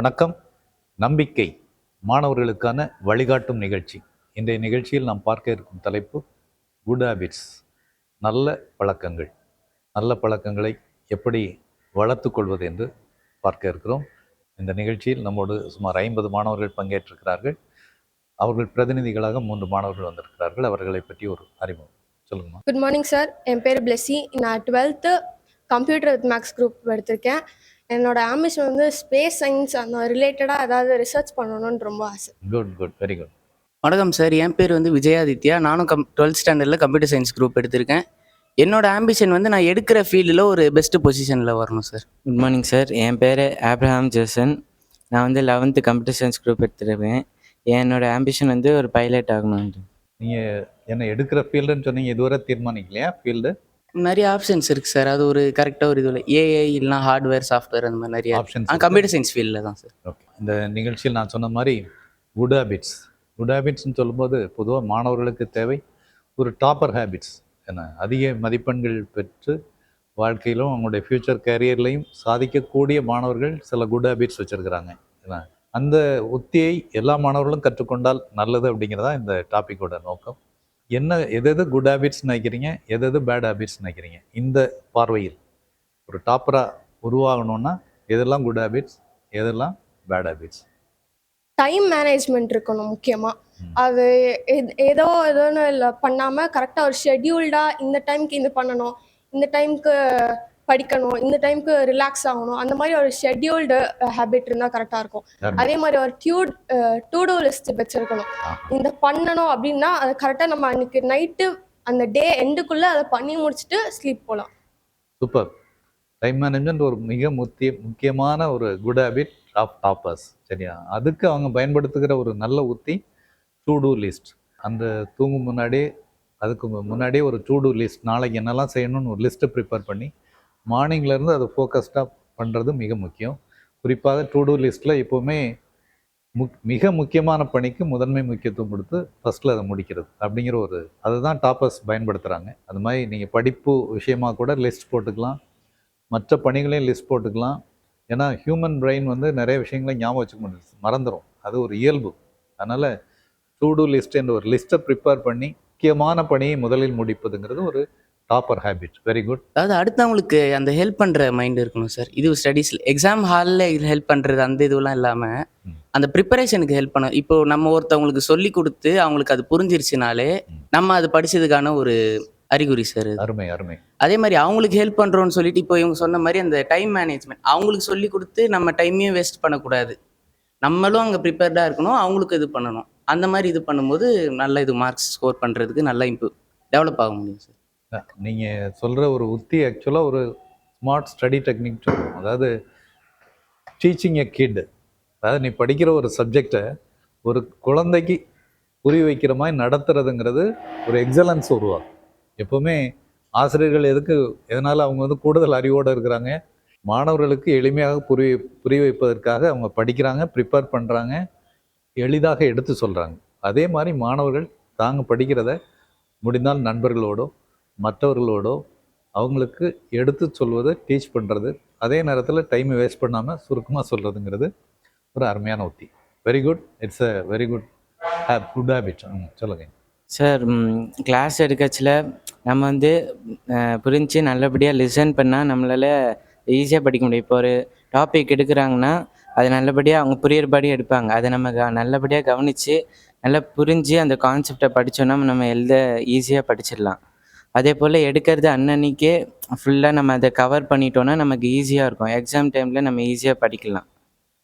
வணக்கம். நம்பிக்கை மாணவர்களுக்கான வழிகாட்டும் நிகழ்ச்சி. இன்றைய நிகழ்ச்சியில் நாம் பார்க்க இருக்கும் தலைப்பு குட் ஹேபிட்ஸ் நல்ல பழக்கங்கள். நல்ல பழக்கங்களை எப்படி வளர்த்துக் கொள்வது என்று பார்க்க இருக்கிறோம். இந்த நிகழ்ச்சியில் நம்மோடு சுமார் ஐம்பது மாணவர்கள் பங்கேற்றிருக்கிறார்கள். அவர்கள் பிரதிநிதிகளாக மூன்று மாணவர்கள் வந்திருக்கிறார்கள். அவர்களை பற்றி ஒரு அறிமுகம். சொல்லுங்கம்மா. குட் மார்னிங் சார் என் பேர் பிளெஸி நான் twelfth computer with maths group எடுத்திருக்கேன் என்னோட ஆம்பிஷன் வந்து ஸ்பேஸ் சயின்ஸ் அந்த ரிலேட்டடாக ஏதாவது ரிசர்ச் பண்ணணும்னு ரொம்ப ஆசை. குட் குட் வெரி குட் வணக்கம் சார். என் பேர் வந்து விஜயாதித்யா. நானும் கம் டுவெல்த் ஸ்டாண்டர்டில் கம்ப்யூட்டர் சயின்ஸ் குரூப் எடுத்திருக்கேன். என்னோட ஆம்பிஷன் வந்து நான் எடுக்கிற ஃபீல்டில் ஒரு பெஸ்ட் பொசிஷனில் வரணும் சார். குட் மார்னிங் சார் என் பேர் ஆப்ரஹாம் ஜேசன் நான் வந்து லெவன்த்து கம்ப்யூட்டர் சயின்ஸ் குரூப் எடுத்துருக்கேன். என்னோட ஆம்பிஷன் வந்து ஒரு பைலட் ஆகணும் நீங்கள் என்ன எடுக்கிற ஃபீல்டுன்னு சொன்னீங்க இதுவரை தீர்மானிக்கலையா ஃபீல்டு நிறைய ஆப்ஷன்ஸ் இருக்குது சார் அது ஒரு கரெக்டாக ஒரு இதில். ஏஐ இல்லைனா ஹார்ட்வேர் சாஃப்ட்வேர் அந்த மாதிரி நிறைய ஆப்ஷன்ஸ் ஆ கம்ப்யூட்டர் சயின்ஸ் ஃபீல்டில் தான் சார் ஓகே இந்த நிகழ்ச்சியில் நான் சொன்ன மாதிரி குட் ஹேபிட்ஸ் குட் ஹேபிட்ஸ்னு சொல்லும்போது பொதுவாக மாணவர்களுக்கு தேவை ஒரு டாப்பர் ஹேபிட்ஸ் என்ன அதிக மதிப்பெண்கள் பெற்று வாழ்க்கையிலும் அவங்களுடைய ஃப்யூச்சர் கேரியர்லையும் சாதிக்கக்கூடிய மாணவர்கள் சில குட் ஹேபிட்ஸ் வச்சுருக்கிறாங்க. என்ன அந்த உத்தியை எல்லா மாணவர்களும் கற்றுக்கொண்டால் நல்லது அப்படிங்கிறதா இந்த டாப்பிக்கோட நோக்கம். என்ன எது எது குட் ஹேபிட்ஸ் நினைக்கிறீங்க எது எது பேட் ஹேபிட்ஸ் நினைக்கிறீங்க? இந்த பார்வையில். ஒரு டாப்பராக உருவாகணும்னா எதெல்லாம் குட் ஹேபிட்ஸ் எதெல்லாம் பேட் ஹேபிட்ஸ் டைம் மேனேஜ்மெண்ட் இருக்கணும் முக்கியமாக. அது ஏதோ ஏதோன்னு இல்லை பண்ணாமல் கரெக்டாக ஒரு ஷெட்யூல்டாக இந்த டைம்க்கு இது பண்ணணும் இந்த டைம்க்கு படிக்கணும் இந்த டைம்க்கு ரிலாக்ஸ் ஆகணும் அந்த மாதிரி ஒரு ஷெட்யூல்டு ஹேபிட் இருந்தால் கரெக்டாக இருக்கும். அதே மாதிரி ஒரு டியூட் டூ டூ லிஸ்ட் வச்சிருக்கணும். இந்த பண்ணணும் அப்படின்னா அது கரெக்டாக நம்ம அன்னைக்கு நைட்டு அந்த டே எண்டுக்குள்ளே அதை பண்ணி முடிச்சுட்டு ஸ்லீப் போகலாம் சூப்பர் டைம் மேனேஜ்மெண்ட் ஒரு மிக முக்கிய முக்கியமான ஒரு குட் ஹேபிட் ஆஃப் டாப்பர்ஸ் சரியா? அதுக்கு அவங்க பயன்படுத்துகிற ஒரு நல்ல உத்தி டூ டூ லிஸ்ட் அந்த தூங்கும் முன்னாடியே அதுக்கு முன்னாடியே ஒரு டூ டூ லிஸ்ட் நாளைக்கு என்னெல்லாம் செய்யணும்னு ஒரு லிஸ்ட்டை ப்ரிப்பேர் பண்ணி மார்னிங்லேருந்து அதை ஃபோக்கஸ்டாக பண்ணுறது மிக முக்கியம். குறிப்பாக டூ டூ லிஸ்ட்டில் எப்போவுமே முக் மிக முக்கியமான பணிக்கு முதன்மை முக்கியத்துவம் கொடுத்து ஃபஸ்ட்டில் அதை முடிக்கிறது. அப்படிங்கிற ஒரு அதுதான் டாப்பர்ஸ் பயன்படுத்துகிறாங்க அது மாதிரி நீங்கள் படிப்பு விஷயமாக கூட லிஸ்ட் போட்டுக்கலாம். மற்ற பணிகளையும் லிஸ்ட் போட்டுக்கலாம். ஏன்னா ஹியூமன் பிரெயின் வந்து நிறைய விஷயங்களை ஞாபகம் வச்சுக்க முடியாது. மறந்துடும் அது ஒரு இயல்பு. அதனால் டூ டூ லிஸ்ட் என்ற ஒரு லிஸ்ட்டை ப்ரிப்பேர் பண்ணி முக்கியமான பணியை முதலில் முடிப்பதுங்கிறது ஒரு டாப்பர் ஹேபிட். Very good. அதாவது அடுத்தவங்களுக்கு அந்த ஹெல்ப் பண்ணுற மைண்ட் இருக்கணும் சார். இது ஸ்டடீஸில் எக்ஸாம் ஹாலில் ஹெல்ப் பண்ணுறது அந்த இதுவெல்லாம் இல்லாமல். அந்த ப்ரிப்பரேஷனுக்கு ஹெல்ப் பண்ணணும். இப்போ நம்ம ஒருத்தவங்களுக்கு சொல்லி கொடுத்து அவங்களுக்கு அது புரிஞ்சிருச்சுனாலே. நம்ம அது படிச்சதுக்கான ஒரு அறிகுறி சார் இது. அருமை அருமை. அதே மாதிரி அவங்களுக்கு ஹெல்ப் பண்ணுறோன்னு சொல்லிட்டு இப்போ இவங்க சொன்ன மாதிரி அந்த டைம் மேனேஜ்மெண்ட் அவங்களுக்கு சொல்லி கொடுத்து நம்ம டைமையும் வேஸ்ட் பண்ணக்கூடாது. நம்மளும் அங்கே ப்ரிப்பேர்டாக இருக்கணும் அவங்களுக்கு இது பண்ணணும். அந்த மாதிரி இது பண்ணும்போது நல்ல இது மார்க்ஸ் ஸ்கோர் பண்ணுறதுக்கு நல்லா இம்ப்ரூவ் டெவலப் ஆக முடியும் சார். நீங்கள் சொல்கிற ஒரு உத்தி ஆக்சுவலாக ஒரு ஸ்மார்ட் ஸ்டடி டெக்னிக் சொல்லுவோம். அதாவது டீச்சிங் எ கிட் அதாவது நீ படிக்கிற ஒரு சப்ஜெக்டை ஒரு குழந்தைக்கு புரிய வைக்கிற மாதிரி நடத்துறதுங்கிறது ஒரு எக்ஸலன்ஸ் உருவாகும் எப்போவுமே ஆசிரியர்கள் எதுக்கு எதனால் அவங்க வந்து கூடுதல் அறிவோடு இருக்கிறாங்க? மாணவர்களுக்கு எளிமையாக புரிய புரிய வைப்பதற்காக அவங்க படிக்கிறாங்க ப்ரிப்பேர் பண்ணுறாங்க எளிதாக எடுத்து சொல்கிறாங்க அதே மாதிரி மாணவர்கள் தாங்க படிக்கிறத முடிந்தால் நண்பர்களோடும் மற்றவர்களோடோ அவங்களுக்கு எடுத்து சொல்வது டீச் பண்ணுறது அதே நேரத்தில் டைமை வேஸ்ட் பண்ணாமல் சுருக்கமாக சொல்கிறதுங்கிறது ஒரு அருமையான உத்தி. Very good it's a very good hap good habit சொல்லுங்கள் சார் கிளாஸ் எடுக்கச்சில் நம்ம வந்து புரிஞ்சு நல்லபடியாக லிசன் பண்ணால் நம்மளால் ஈஸியாக படிக்க முடியும். இப்போ ஒரு டாபிக் எடுக்கிறாங்கன்னா அது நல்லபடியாக அவங்க புரியறபடி எடுப்பாங்க. அதை நம்ம க நல்லபடியாக கவனித்து நல்லா புரிஞ்சு அந்த கான்செப்டை படித்தோன்னா நம்ம எழுத ஈஸியாக படிச்சிடலாம். அதே போல் எடுக்கிறது அன்னன்னைக்கே ஃபுல்லாக நம்ம அதை கவர் பண்ணிட்டோன்னா நமக்கு ஈஸியாக இருக்கும். எக்ஸாம் டைமில் நம்ம ஈஸியாக படிக்கலாம்.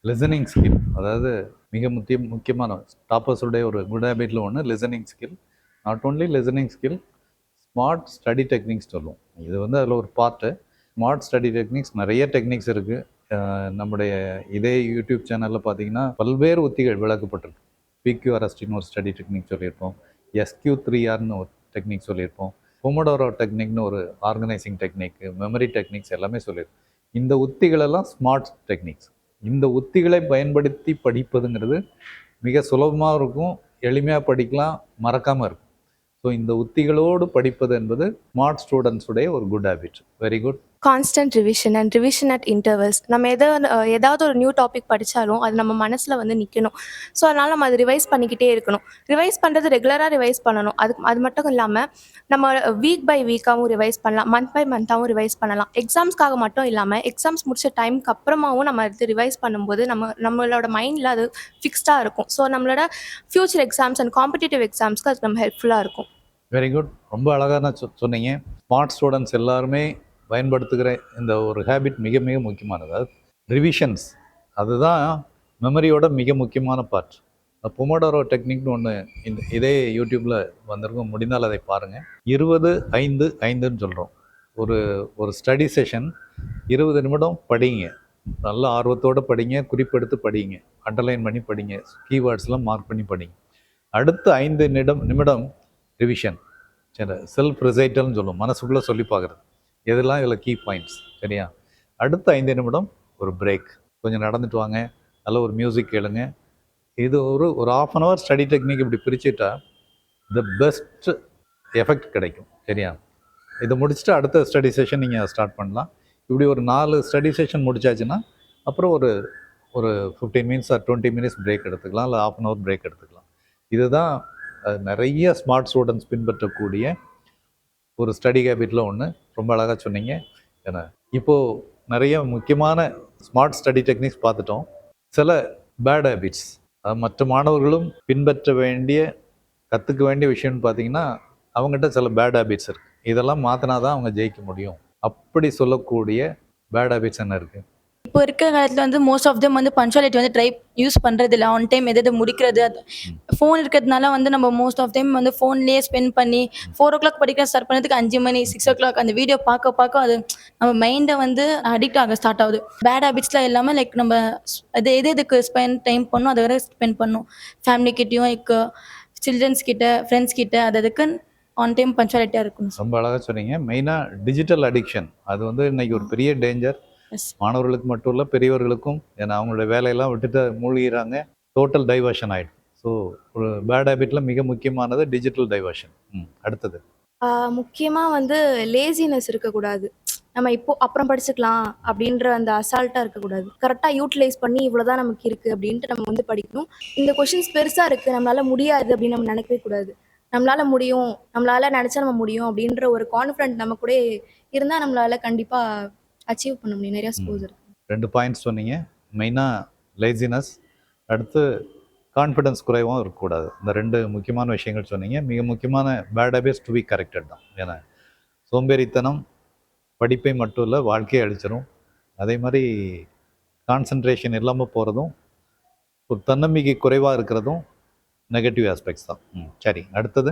லிசனிங் ஸ்கில் அதாவது மிக முக்கிய முக்கியமான டாப்பர்ஸுடைய ஒரு குட் ஹேபிட்டில் ஒன்று listening skill not only listening skill smart study techniques சொல்லுவோம். இது வந்து அதில் ஒரு பார்ட்டு ஸ்மார்ட் ஸ்டடி டெக்னிக்ஸ் நிறைய டெக்னிக்ஸ் இருக்குது நம்முடைய இதே யூடியூப் சேனலில் பார்த்தீங்கன்னா பல்வேறு உத்திகள் விளக்கப்பட்டிருக்கு. பிக்யூஆர்எஸ்டின்னு ஒரு ஸ்டடி டெக்னிக் சொல்லியிருப்போம். எஸ்கியூ த்ரீ ஆர்னு ஒரு டெக்னிக் சொல்லியிருப்போம். பொமடோரோ டெக்னிக்னு ஒரு ஆர்கனைசிங் டெக்னிக் மெமரி டெக்னிக்ஸ் எல்லாமே சொல்லியிருப்போம் இந்த உத்திகளெல்லாம் ஸ்மார்ட் டெக்னிக்ஸ் இந்த உத்திகளை பயன்படுத்தி படிப்பதுங்கிறது மிக சுலபமாக இருக்கும் எளிமையாக படிக்கலாம் மறக்காமல் இருக்கும். ஸோ இந்த உத்திகளோடு படிப்பது என்பது ஸ்மார்ட் ஸ்டூடெண்ட்ஸுடைய ஒரு good habit very good constant revision and revision at intervals நம்ம எதை ஏதாவது ஒரு நியூ டாபிக் படித்தாலும் அது நம்ம மனசில் வந்து நிற்கணும் ஸோ அதனால் நம்ம அதை ரிவைஸ் பண்ணிக்கிட்டே இருக்கணும். ரிவைஸ் பண்ணுறது ரெகுலராக ரிவைஸ் பண்ணணும். அது அது மட்டும் இல்லாமல் நம்ம வீக் பை வீக்காகவும் ரிவைஸ் பண்ணலாம். மந்த் பை மந்த்தாகவும் ரிவைஸ் பண்ணலாம். எக்ஸாம்ஸ்க்காக மட்டும் இல்லாமல் எக்ஸாம்ஸ் முடிச்ச டைமுக்கு அப்புறமாவும் நம்ம எடுத்து ரிவைஸ் பண்ணும்போது நம்ம நம்மளோட மைண்டில் அது ஃபிக்ஸ்டாக இருக்கும். ஸோ நம்மளோட ஃப்யூச்சர் எக்ஸாம்ஸ் அண்ட் காம்படிட்டிவ் எக்ஸாம்ஸ்க்கு அது நம்ம ஹெல்ப்ஃபுல்லாக இருக்கும். வெரி குட் ரொம்ப அழகாக தான் சொன்னீங்க. ஸ்மார்ட் ஸ்டூடெண்ட்ஸ் எல்லாருமே பயன்படுத்துகிற இந்த ஒரு ஹேபிட் மிக மிக முக்கியமானது. அது ரிவிஷன்ஸ் அதுதான் மெமரியோட மிக முக்கியமான பார்ட் பொமோடோரோ டெக்னிக்னு ஒன்று இந்த இதே யூடியூப்பில் வந்திருக்கும். முடிந்தால் அதை பாருங்கள் இருபது ஐந்து ஐந்துன்னு சொல்கிறோம் ஒரு ஒரு ஸ்டடி செஷன் இருபது நிமிடம் படிங்க. நல்ல ஆர்வத்தோடு படிங்க. குறிப்பெடுத்து படிங்க. அண்டர்லைன் பண்ணி படிங்க. கீவேர்ட்ஸ்லாம் மார்க் பண்ணி படிங்க. அடுத்த ஐந்து நிமிடம் நிமிடம் ரிவிஷன் சரி செல்ஃப் ரிசைட்டல்னு சொல்லுவோம். மனசுக்குள்ளே சொல்லி பார்க்குறது. எதெல்லாம் இதில் கீ பாயிண்ட்ஸ் சரியா? அடுத்த ஐந்து நிமிடம் ஒரு பிரேக் கொஞ்சம் நடந்துட்டு வாங்க. நல்ல ஒரு மியூசிக் கேளுங்க. இது ஒரு ஒரு half an hour study technique இப்படி பிரிச்சுட்டா த பெஸ்ட் எஃபெக்ட் கிடைக்கும் சரியா? இதை முடிச்சுட்டு அடுத்த ஸ்டடி செஷன் நீங்கள் ஸ்டார்ட் பண்ணலாம். இப்படி ஒரு நாலு ஸ்டடி செஷன் முடிச்சாச்சுன்னா அப்புறம் ஒரு ஒரு fifteen minutes or twenty minutes break எடுத்துக்கலாம். இல்லை ஆஃப் அன் ஹவர் பிரேக் எடுத்துக்கலாம். இதுதான் நிறைய ஸ்மார்ட் ஸ்டூடெண்ட்ஸ் பின்பற்றக்கூடிய ஒரு ஸ்டடி ஹேபிட்டில் ஒன்று ரொம்ப அழகாக சொன்னீங்க. ஏன்னா இப்போது நிறைய முக்கியமான ஸ்மார்ட் ஸ்டடி டெக்னிக்ஸ் பார்த்துட்டோம். சில பேட் ஹேபிட்ஸ் மற்ற மாணவர்களும் பின்பற்ற வேண்டிய கற்றுக்க வேண்டிய விஷயம்னு பார்த்தீங்கன்னா அவங்ககிட்ட சில பேட் ஹேபிட்ஸ் இருக்குது இதெல்லாம் மாற்றினா தான் அவங்க ஜெயிக்க முடியும். அப்படி சொல்லக்கூடிய பேட் ஹேபிட்ஸ் என்ன இருக்குது இப்போ இருக்கிற காலத்தில் வந்து மோஸ்ட் ஆஃப் தெம் வந்து பஞ்சுவாலிட்டி வந்து ட்ரை யூஸ் பண்ணுறது இல்லை ஆன் டைம் எது எது முடிக்கிறது ஃபோன் இருக்கிறதுனால வந்து நம்ம மோஸ்ட் ஆஃப் டைம் வந்து ஃபோன்லேயே ஸ்பெண்ட் பண்ணி ஃபோர் ஓ கிளாக் படிக்கிற ஸ்டார்ட் பண்ணதுக்கு அஞ்சு மணி சிக்ஸ் ஓ கிளாக் அந்த வீடியோ பார்க்க பார்க்க அது நம்ம மைண்டை வந்து அடிக்ட் ஆக ஸ்டார்ட் ஆகுது. பேட் ஹேபிட்ஸ்லாம் இல்லாமல் லைக் நம்ம அது எது எதுக்கு ஸ்பெண்ட் டைம் பண்ணணும் அதை வரை ஸ்பெண்ட் பண்ணணும். ஃபேமிலிக்கிட்டேயும் லைக் சில்ட்ரன்ஸ் கிட்ட ஃப்ரெண்ட்ஸ் கிட்ட அது அதுக்கு ஆன் டைம் பஞ்சுவாலிட்டியாக இருக்கும் ரொம்ப அழகாக சொன்னீங்க. மெயினாக டிஜிட்டல் அடிக்ஷன் அது வந்து இன்னைக்கு ஒரு பெரிய டேஞ்சர் மாணவர்களுக்கு மட்டும் இல்லை பெரியவர்களுக்கும் ஏன்னா அவங்களுடைய வேலையெல்லாம் விட்டுட்டு மூழ்கிறாங்க. டோட்டல் டைவர்ஷன் ஆகிடும் ஸோ ஒரு பேட் ஹேபிட்டில் மிக முக்கியமானது டிஜிட்டல் டைவர்ஷன் ம் அடுத்தது. முக்கியமாக வந்து லேசினஸ் இருக்கக்கூடாது. நம்ம இப்போ அப்புறம் படிச்சுக்கலாம் அப்படின்ற அந்த அசால்ட்டாக இருக்கக்கூடாது. கரெக்டாக யூட்டிலைஸ் பண்ணி இவ்வளோதான் நமக்கு இருக்குது அப்படின்ட்டு நம்ம வந்து படிக்கணும். இந்த கொஷின்ஸ் பெருசாக இருக்குது நம்மளால முடியாது அப்படின்னு நம்ம நினைக்கவே கூடாது. நம்மளால முடியும். நம்மளால நினச்சா நம்ம முடியும் அப்படின்ற ஒரு கான்ஃபிடென்ட் நம்ம கூட இருந்தால் நம்மளால கண்டிப்பாக அச்சீவ் பண்ண முடியும். நிறையா ஸ்கோர்ஸ் இருக்கு. ரெண்டு பாயிண்ட்ஸ் சொன்னீங்க. மெயினாக லேசினஸ் அடுத்து கான்ஃபிடன்ஸ் குறைவும் இருக்கக்கூடாது. இந்த ரெண்டு முக்கியமான விஷயங்கள் சொன்னீங்க. மிக முக்கியமான bad habits to be corrected தான். ஏன்னா சோம்பேறித்தனம் படிப்பை மட்டும் இல்லை வாழ்க்கையை அழிச்சிரும். அதே மாதிரி கான்சன்ட்ரேஷன் இல்லாமல் போகிறதும் ஒரு தன்னம்பிக்கை குறைவாக இருக்கிறதும் நெகட்டிவ் ஆஸ்பெக்ட்ஸ் தான். ம் சரி அடுத்தது?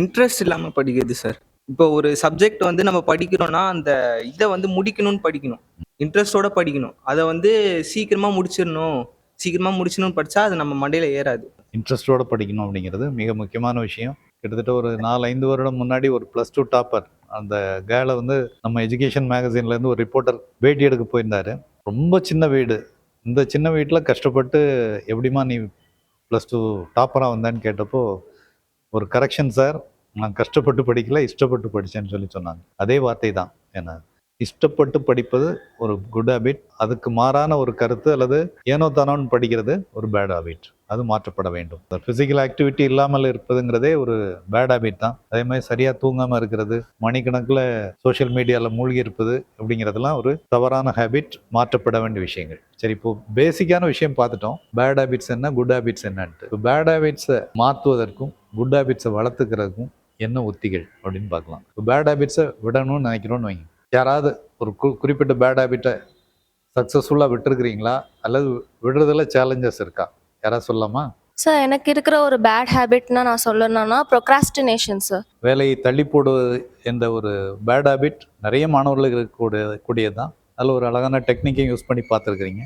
இன்ட்ரெஸ்ட் இல்லாமல் படிக்கிறது சார் இப்போ ஒரு சப்ஜெக்ட் வந்து நம்ம படிக்கிறோம்னா அந்த இதை வந்து முடிக்கணும்னு படிக்கணும். இன்ட்ரெஸ்டோட படிக்கணும். அதை வந்து சீக்கிரமா முடிச்சிடணும். சீக்கிரமா முடிச்சணும்னு படிச்சா அது நம்ம மண்டையில ஏறாது. இன்ட்ரெஸ்டோட படிக்கணும் அப்படிங்கிறது மிக முக்கியமான விஷயம். கிட்டத்தட்ட ஒரு நாலு ஐந்து வருடம் முன்னாடி ஒரு ப்ளஸ் டூ டாப்பர் அந்த கேலை வந்து நம்ம எஜுகேஷன் மேகசின்லேருந்து ஒரு ரிப்போர்ட்டர் பேட்டி எடுக்க போயிருந்தாரு. ரொம்ப சின்ன வீடு. இந்த சின்ன வீட்டில் கஷ்டப்பட்டு எப்படிம்மா நீ ப்ளஸ் டூ டாப்பராக வந்தேன்னு கேட்டப்போ ஒரு கரெக்ஷன் சார் நான் கஷ்டப்பட்டு படிக்கல இஷ்டப்பட்டு படித்தேன்னு சொல்லி சொன்னாங்க. அதே வார்த்தை தான். ஏன்னா இஷ்டப்பட்டு படிப்பது ஒரு குட் ஹேபிட் அதுக்கு மாறான ஒரு கருத்து அல்லது ஏனோ தானோன்னு படிக்கிறது ஒரு பேட் ஹேபிட் அது மாற்றப்பட வேண்டும். ஃபிசிக்கல் ஆக்டிவிட்டி இல்லாமல் இருப்பதுங்கிறதே ஒரு பேட் ஹேபிட் தான். அதே மாதிரி சரியாக தூங்காமல் இருக்கிறது மணிக்கணக்கில் சோஷியல் மீடியாவில் மூழ்கி இருப்பது அப்படிங்கிறதெல்லாம் ஒரு தவறான ஹேபிட் மாற்றப்பட வேண்டிய விஷயங்கள். சரி இப்போ பேசிக்கான விஷயம் பார்த்துட்டோம். பேட் ஹேபிட்ஸ் என்ன குட் ஹேபிட்ஸ் என்னன்ட்டு. இப்போ பேட் ஹேபிட்ஸை மாற்றுவதற்கும் குட் ஹேபிட்ஸை வளர்த்துக்கிறதுக்கும் என்ன உத்திகள் அப்படின்னு பார்க்கலாம். இப்போ பேட் ஹேபிட்ஸை விடணும்னு நினைக்கிறோன்னு வைங்க. யாராவது ஒரு கு குறிப்பிட்ட பேட் ஹேபிட்டை சக்ஸஸ்ஃபுல்லாக விட்டுருக்கிறீங்களா? அல்லது விடுறதுல சேலஞ்சஸ் இருக்கா? யாராவது சொல்லலாமா? சார் எனக்கு இருக்கிற ஒரு பேட் ஹேபிட்னா நான் சொல்லணும்னா ப்ரொக்ராஸ்டினேஷன் சார் வேலையை தள்ளி போடுவது என்ற ஒரு பேட் ஹேபிட் நிறைய மாணவர்களுக்கு இருக்கக்கூடிய கூடியது தான் அதில் ஒரு அழகான டெக்னிக்கையும் யூஸ் பண்ணி பார்த்துருக்குறீங்க.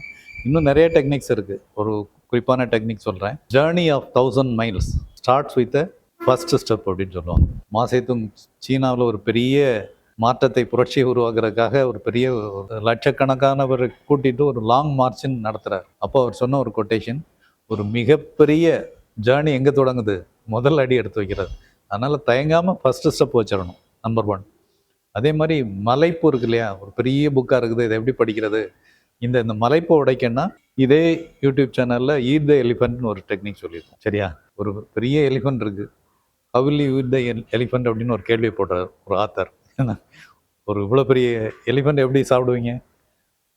இன்னும் நிறைய டெக்னிக்ஸ் இருக்குது ஒரு குறிப்பான டெக்னிக் சொல்கிறேன் journey of thousand miles starts with first step அப்படின்னு சொல்லுவாங்க. மாசேத்துங் சீனாவில் ஒரு பெரிய மாற்றத்தை புரட்சியை உருவாக்குறதுக்காக ஒரு பெரிய ஒரு லட்சக்கணக்கானவரை கூட்டிட்டு ஒரு லாங் மார்ச்சின்னு நடத்துகிறார் அப்போ அவர் சொன்ன ஒரு கொட்டேஷன் ஒரு மிகப்பெரிய ஜேர்னி எங்கே தொடங்குது? முதல் அடி எடுத்து வைக்கிறது. அதனால் தயங்காமல் ஃபஸ்ட்டு ஸ்டெப் வச்சிடணும் நம்பர் ஒன் அதே மாதிரி மலைப்பு இருக்கு இல்லையா? ஒரு பெரிய புக்காக இருக்குது இதை எப்படி படிக்கிறது? இந்த இந்த மலைப்பை உடைக்கன்னா இதே யூடியூப் சேனலில் ஈட் த எலிஃபென்ட்னு ஒரு டெக்னிக் சொல்லியிருக்கோம். சரியா? ஒரு பெரிய எலிஃபென்ட் இருக்குது ஹவில் வித் த எலிஃபண்ட் அப்படின்னு ஒரு கேள்வி போடுறார் ஒரு ஆத்தர். ஒரு இவ்வளோ பெரிய எலிஃபண்ட் எப்படி சாப்பிடுவீங்க?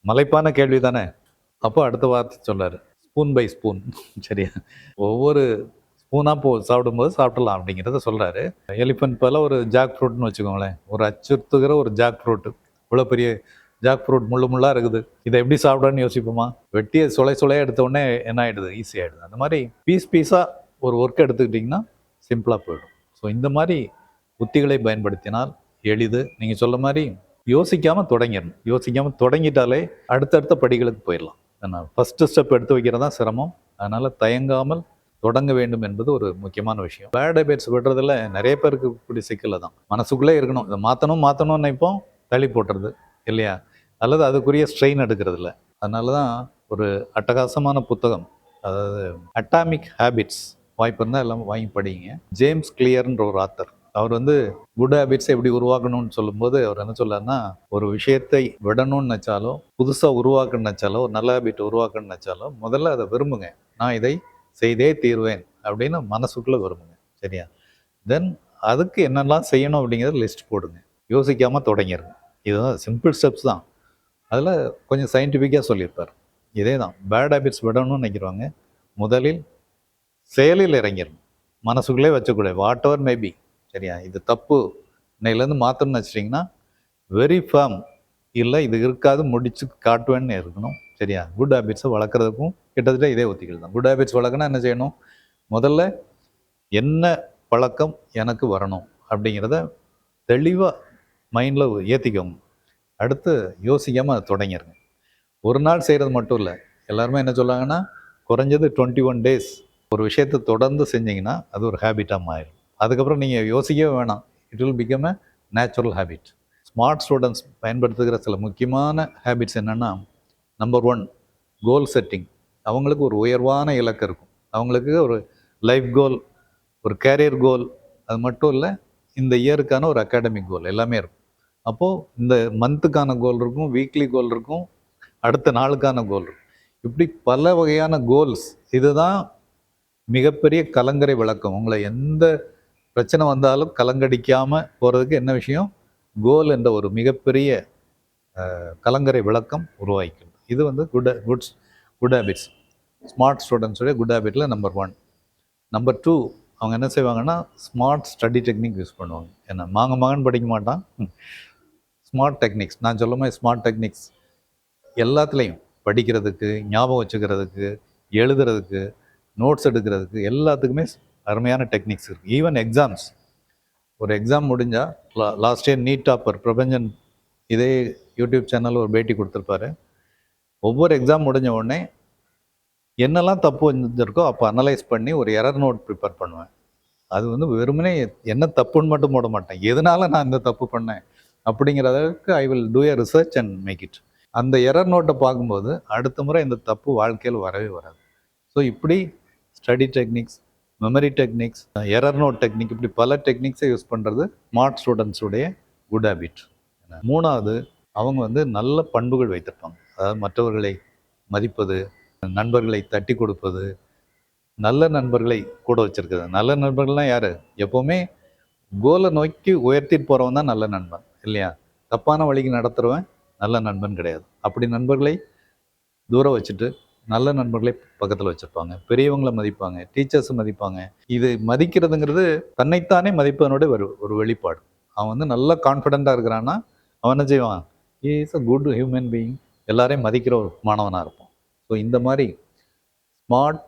மலைப்பான கேள்வி தானே. அப்போ அடுத்த வார்த்தை சொல்கிறார் ஸ்பூன் பை ஸ்பூன். சரியா? ஒவ்வொரு ஸ்பூனாக போ சாப்பிடும்போது சாப்பிடலாம் அப்படிங்கிறத சொல்கிறாரு எலிஃபண்ட் போல் ஒரு ஜாக் ஃப்ரூட்னு வச்சுக்கோங்களேன். ஒரு அச்சுறுத்துகிற ஒரு ஜாக் ஃப்ரூட் இவ்வளோ பெரிய ஜாக் ஃப்ரூட் முள்ளு முள்ளாக இருக்குது. இதை எப்படி சாப்பிடணும்னு யோசிப்போமா? வெட்டியை சுளை சுளையாக எடுத்த உடனே என்ன ஆகிடுது ஈஸி ஆகிடுது அந்த மாதிரி பீஸ் பீஸாக ஒரு ஒர்க் எடுத்துக்கிட்டிங்கன்னா சிம்பிளாக போயிடும். ஸோ இந்த மாதிரி உத்திகளை பயன்படுத்தினால் எளிது. நீங்கள் சொல்ல மாதிரி யோசிக்காமல் தொடங்கிடணும். யோசிக்காமல் தொடங்கிட்டாலே அடுத்தடுத்த படிகளுக்கு போயிடலாம். ஏன்னா ஃபஸ்ட்டு ஸ்டெப் எடுத்து வைக்கிறது தான் சிரமம். அதனால் தயங்காமல் தொடங்க வேண்டும் என்பது ஒரு முக்கியமான விஷயம். பேட் ஹேபிட்ஸ் விடுறதுல நிறைய பேருக்கு இப்படி சிக்கலை தான் மனசுக்குள்ளே இருக்கணும். இதை மாற்றணும் மாற்றணும்னு நினைப்போம். தள்ளி போட்டுறது இல்லையா? அல்லது அதுக்குரிய ஸ்ட்ரெயின் எடுக்கிறது இல்லை அதனால தான் ஒரு அட்டகாசமான புத்தகம். அதாவது அட்டாமிக் ஹேபிட்ஸ் வாய்ப்பு இருந்தால் எல்லாம் வாங்கி படிங்க ஜேம்ஸ் கிளியர்ன்ற ஒரு ஆத்தர் அவர் வந்து குட் ஹேபிட்ஸ் எப்படி உருவாக்கணும்னு சொல்லும்போது அவர் என்ன சொல்லார்னா ஒரு விஷயத்தை விடணும்னு நினச்சாலோ புதுசாக உருவாக்கணும்னு நினச்சாலோ ஒரு நல்ல ஹேபிட் உருவாக்கணும்னு நினச்சாலோ முதல்ல அதை விரும்புங்க. நான் இதை செய்தே தீர்வேன் அப்படின்னு மனசுக்குள்ளே விரும்புங்க. சரியா? தென் அதுக்கு என்னெல்லாம் செய்யணும் அப்படிங்கிறத லிஸ்ட் போடுங்க. யோசிக்காமல் தொடங்கிடுங்க இதுதான் சிம்பிள் ஸ்டெப்ஸ் தான். அதில் கொஞ்சம் சயின்டிஃபிக்காக சொல்லியிருப்பார். இதே தான் பேட் ஹேபிட்ஸ் விடணும்னு நினைக்கிறவங்க முதலில் செயலில் இறங்கிடணும் மனசுக்குள்ளே வச்சக்கூடாது வாட் எவர் மேபி சரியா? இது தப்பு. இன்னையிலேருந்து மாற்றணும்னு வச்சிட்டிங்கன்னா வெரி ஃபேம் இல்லை இது இருக்காது முடிச்சு காட்டுவேன்னு இருக்கணும். சரியா? குட் ஹேபிட்ஸை வளர்க்குறதுக்கும் கிட்டத்தட்ட இதே ஒத்திகள் தான். குட் ஹேபிட்ஸ் வளர்க்கணும்னா என்ன செய்யணும்? முதல்ல என்ன பழக்கம் எனக்கு வரணும் அப்படிங்கிறத தெளிவாக மைண்டில் ஏற்றிக்கோங்க அடுத்து யோசிக்காமல் அதை தொடங்கிடுங்க ஒரு நாள் செய்கிறது மட்டும் இல்லை. எல்லாருமே என்ன சொல்லாங்கன்னா குறைஞ்சது டுவெண்ட்டி ஒன் டேஸ் ஒரு விஷயத்தை தொடர்ந்து செஞ்சீங்கன்னா அது ஒரு ஹேபிட்டாக மாறிடும். அதுக்கப்புறம் நீங்கள் யோசிக்கவே வேணாம். It will become a natural habit smart students பயன்படுத்துகிற சில முக்கியமான ஹேபிட்ஸ் என்னென்னா நம்பர் ஒன் கோல் செட்டிங் அவங்களுக்கு ஒரு உயர்வான இலக்கு இருக்கும். அவங்களுக்கு ஒரு லைஃப் கோல் ஒரு கேரியர் கோல் அது மட்டும் இல்லை இந்த இயருக்கான ஒரு அகாடமிக் கோல் எல்லாமே இருக்கும். அப்போது இந்த மந்த்துக்கான கோல் இருக்கும் வீக்லி கோல் இருக்கும் அடுத்த நாளுக்கான கோல் இருக்கும். இப்படி பல வகையான கோல்ஸ் இதுதான் மிகப்பெரிய கலங்கரை விளக்கம். உங்களை எந்த பிரச்சனை வந்தாலும் கலங்கடிக்காமல் போகிறதுக்கு என்ன விஷயம்? கோல் என்ற ஒரு மிகப்பெரிய கலங்கரை விளக்கம் உருவாக்கிக்கிறது இது வந்து good goods good habits. Smart ஸ்டூடெண்ட்ஸுடைய good ஹேபிட்டில் நம்பர் ஒன். நம்பர் டூ அவங்க என்ன செய்வாங்கன்னா ஸ்மார்ட் ஸ்டடி டெக்னிக் யூஸ் பண்ணுவாங்க. என்ன மாங்க மகன் படிக்க மாட்டான். Smart techniques. நான் சொல்ல மாதிரி ஸ்மார்ட் டெக்னிக்ஸ். எல்லாத்துலேயும் படிக்கிறதுக்கு ஞாபகம் வச்சுக்கிறதுக்கு எழுதுறதுக்கு நோட்ஸ் எடுக்கிறதுக்கு எல்லாத்துக்குமே அருமையான டெக்னிக்ஸ் இருக்குது ஈவன் எக்ஸாம்ஸ் ஒரு எக்ஸாம் முடிஞ்சால் லா last year NEET topper Prabhanjan இதே யூடியூப் சேனலில் ஒரு பேட்டி கொடுத்துருப்பாரு. ஒவ்வொரு எக்ஸாம் முடிஞ்ச உடனே என்னெல்லாம் தப்பு வந்துருக்கோ அப்போ அனலைஸ் பண்ணி ஒரு எரர் நோட் ப்ரிப்பேர் பண்ணுவேன். அது வந்து வெறுமனே என்ன தப்புன்னு மட்டும் போட மாட்டேன். எதனால நான் இந்த தப்பு பண்ணேன்? அப்படிங்கிற அளவுக்கு I will do a research and make it அந்த எரர் நோட்டை பார்க்கும்போது அடுத்த முறை இந்த தப்பு வாழ்க்கையில் வரவே வராது. ஸோ இப்படி study techniques memory techniques error note technique இப்படி பல டெக்னிக்ஸை யூஸ் பண்ணுறது ஸ்மார்ட் ஸ்டூடெண்ட்ஸுடைய குட் ஹேபிட் மூணாவது அவங்க வந்து நல்ல பண்புகள் வைத்திருப்பாங்க. அதாவது மற்றவர்களை மதிப்பது நண்பர்களை தட்டி கொடுப்பது நல்ல நண்பர்களை கூட வச்சுருக்குது நல்ல நண்பர்கள்லாம் யார்? எப்போவுமே கோலை நோக்கி உயர்த்திட்டு போகிறவன் தான் நல்ல நண்பன் இல்லையா? தப்பான வழிக்கு நடத்துகிறவன் நல்ல நண்பன் கிடையாது. அப்படி நண்பர்களை தூரம் வச்சுட்டு நல்ல நண்பர்களை பக்கத்தில் வச்சுருப்பாங்க. பெரியவங்களை மதிப்பாங்க. டீச்சர்ஸ் மதிப்பாங்க. இது மதிக்கிறதுங்கிறது தன்னைத்தானே மதிப்பதனோட ஒரு ஒரு வெளிப்பாடு. அவன் வந்து நல்லா கான்ஃபிடெண்ட்டாக இருக்கிறான்னா அவன் என்ன செய்வான்? Is a good human being எல்லாரையும் மதிக்கிற ஒரு மாணவனாக இருப்பான். ஸோ இந்த மாதிரி ஸ்மார்ட்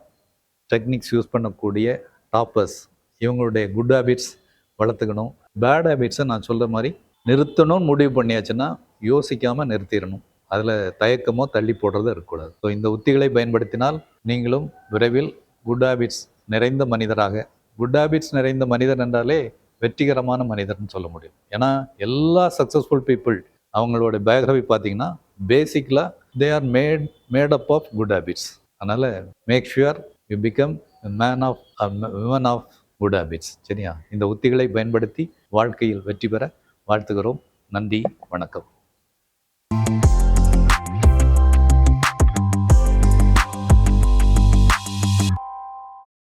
டெக்னிக்ஸ் யூஸ் பண்ணக்கூடிய டாப்பர்ஸ் இவங்களுடைய குட் ஹேபிட்ஸ் வளர்த்துக்கணும். பேட் ஹேபிட்ஸை நான் சொல்கிற மாதிரி நிறுத்தணும்னு முடிவு பண்ணியாச்சுன்னா யோசிக்காமல் நிறுத்திடணும். அதில் தயக்கமோ தள்ளி போடுறதோ இருக்கக்கூடாது. ஸோ இந்த உத்திகளை பயன்படுத்தினால் நீங்களும் விரைவில் குட் ஹேபிட்ஸ் நிறைந்த மனிதராக குட் ஹேபிட்ஸ் நிறைந்த மனிதன் என்றாலே வெற்றிகரமான மனிதர்னு சொல்ல முடியும். ஏன்னா எல்லா சக்ஸஸ்ஃபுல் பீப்புள் அவங்களோட பயோகிராஃபி பார்த்தீங்கன்னா பேசிக்கலாக they are made made up of good habits அதனால் make sure you become man of women of good habits சரியா? இந்த உத்திகளை பயன்படுத்தி வாழ்க்கையில் வெற்றி பெற வாழ்த்துகிறோம். நன்றி வணக்கம்.